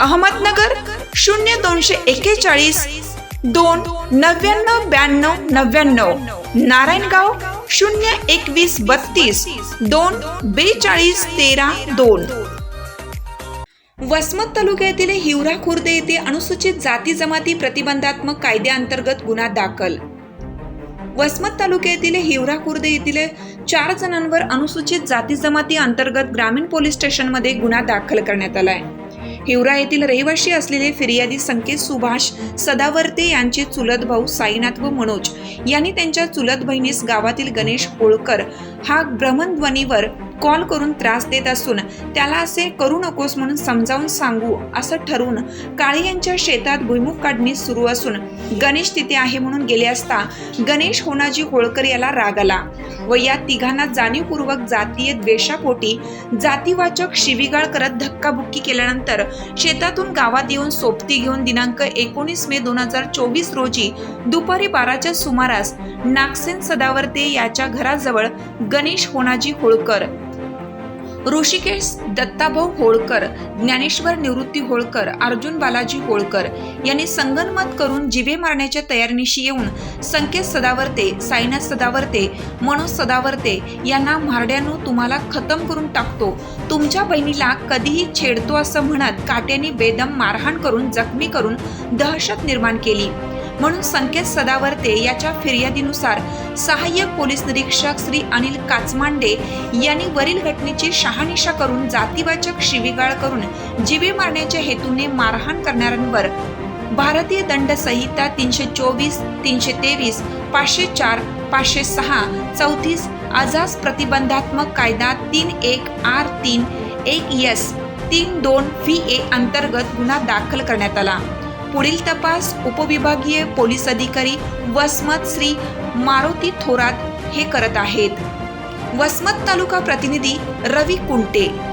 अहमदनगर शून्य दोनशे एक्केचाळीस दोन नव्याण्णव ब्याण्णव नव्याण्णव. नारायणगाव शून्य एकवीस बत्तीस दोन बेचाळीस तेरा दोन. वसमत तालुक्यातील हिवरा खुर्द येथे अनुसूचित जाती जमाती प्रतिबंधात्मक कायद्याअंतर्गत गुन्हा दाखल. वसमत तालुक्यातील हिवरा खुर्द येथील चार जणांवर अनुसूचित जाती जमाती अंतर्गत ग्रामीण पोलीस स्टेशनमध्ये गुन्हा दाखल करण्यात आलाय. हिवरा येथील रहिवाशी असलेले फिर्यादी संकेत सुभाष सदावर्ते यांचे चुलत भाऊ साईनाथ व मनोज यांनी त्यांच्या चुलत बहिणीस गावातील गणेश होळकर हा भ्रमणध्वनीवर कॉल करून त्रास देत असून त्याला असे करू नकोस म्हणून समजावून सांगू असं ठरवून काळे यांच्या शेतात भुईमुग काढणी सुरू असून गणेश तिथे आहे म्हणून गेले असता गणेश होनाजी होळकर याला राग आला व या तिघांना जाणीवपूर्वक जातीय द्वेषापोटी जातीवाचक शिवीगाळ करत धक्काबुक्की केल्यानंतर शेतातून गावात येऊन सोबती घेऊन दिनांक एकोणीस मे दोन हजार चोवीस रोजी दुपारी बाराच्या सुमारास नागसेन सदावर्ते याच्या घराजवळ गणेश होनाजी होळकर ऋषिकेश दत्ताभाऊ होळकर ज्ञानेश्वर निवृत्ती होळकर अर्जुन बालाजी होळकर यांनी संगनमत करून जिवे मारण्याच्या तयारीनिशी येऊन संकेत सदावर्ते साईनाथ सदावर्ते मनोज सदावर्ते यांना म्हारड्यानो तुम्हाला खतम करून टाकतो. तुमच्या बहिणीला कधीही छेडतो असं म्हणत काट्याने बेदम मारहाण करून जखमी करून दहशत निर्माण केली. म्हणून संकेत सदावर्ते याच्या फिर्यादीनुसार सहाय्यक पोलीस निरीक्षक श्री अनिल काचमांडे यांनी वरील घटनेची शहानिशा करून जातीवाचक शिवीगाळ करून जीवे मारण्याच्या हेतूने मारहाण करणाऱ्यांवर भारतीय दंड संहिता तीनशे चोवीस तीनशे तेवीस पाचशे चार पाचशे सहा चौतीस आजास प्रतिबंधात्मक कायदा तीन एक आर तीन एक एस तीन दोन व्ही ए अंतर्गत गुन्हा दाखल करण्यात आला. पुढील तपास उपविभागीय पोलीस अधिकारी वसमत श्री मारुती थोरात हे करत आहेत. वसमत तालुका प्रतिनिधी रवी कुंटे.